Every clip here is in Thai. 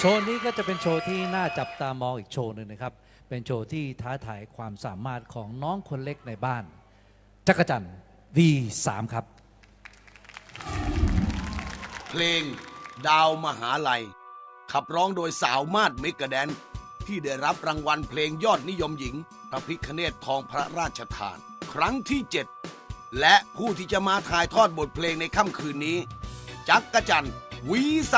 โชว์นี้ก็จะเป็นโชว์ที่น่าจับตามองอีกโชว์หนึ่งนะครับ เป็นโชว์ที่ท้าทายความสามารถของน้องคนเล็กในบ้าน จักรจันทร์ V3 ครับ เพลง ดาวมหาลัย ขับร้องโดยสาวมาดเมกะแดน ที่ได้รับรางวัลเพลงยอดนิยมหญิง พระพิคเนตทองพระราชทาน ครั้งที่ 7 และผู้ที่จะมาถ่ายทอดบทเพลงในค่ำคืนนี้ จักรจันทร์ V3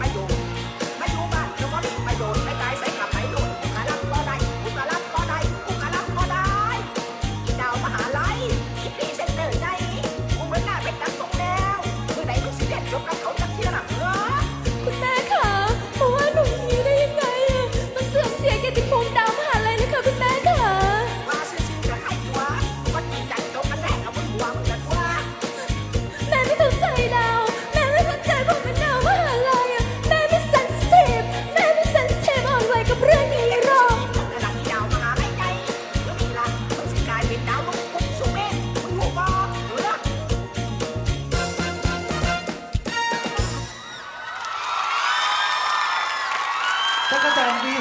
I don't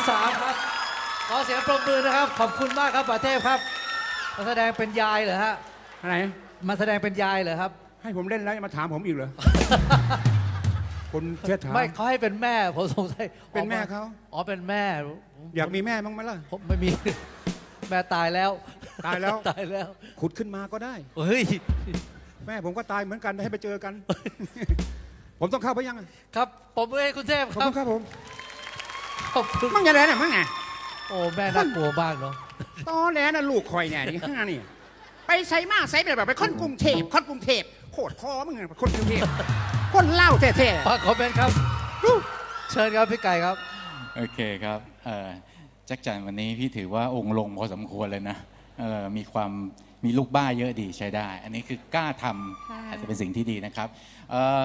สามครับขอเสียงปรบมือนะครับ ขอบคุณมากครับป่าเทพครับ มาแสดงเป็นยายเหรอฮะ ไหนมาแสดงเป็นยายเหรอครับ ให้ผมเล่นแล้วยัมาถามผมอีกเหรอ คนเชื่ถาม ไม่เขาให้เป็นแม่ ผมสงสัยเป็นแม่เขา อ๋อ เป็นแม่อยากมีแม่บ้างไหมล่ะ ผมไม่มี แม่ตายแล้ว ตายแล้ว ตายแล้ว ขุดขึ้นมาก็ได้ เฮ้ย แม่ผมก็ตายเหมือนกันให้ไปเจอกัน ผมต้องเข้าไปยัง ครับ ผมเอ้คุณเทพครับ คุครับผม ขอบคุณมึงอย่าแลน่ะมึงไงโอ้แม่น่ากลัวมากเนาะตอแลน่ะลูกคอยเนี่ยนี่ห้านี่ ไปใส่มาใส่แบบไปคนกรุงเทพคนกรุงเทพโคตรพอมึงไงคนกรุงเทพคนเล่าแท้ฟังคอมเมนต์ครับ เชิญครับพี่ไก่ครับ โอเคครับเอ่อแจ็คจันวันนี้พี่ถือว่าองค์ลงพอสมควรเลยนะเอ่อมีความมีลูกบ้าเยอะดีใช้ได้ อันนี้คือกล้าทำอาจจะเป็นสิ่งที่ดีนะครับเอ่อ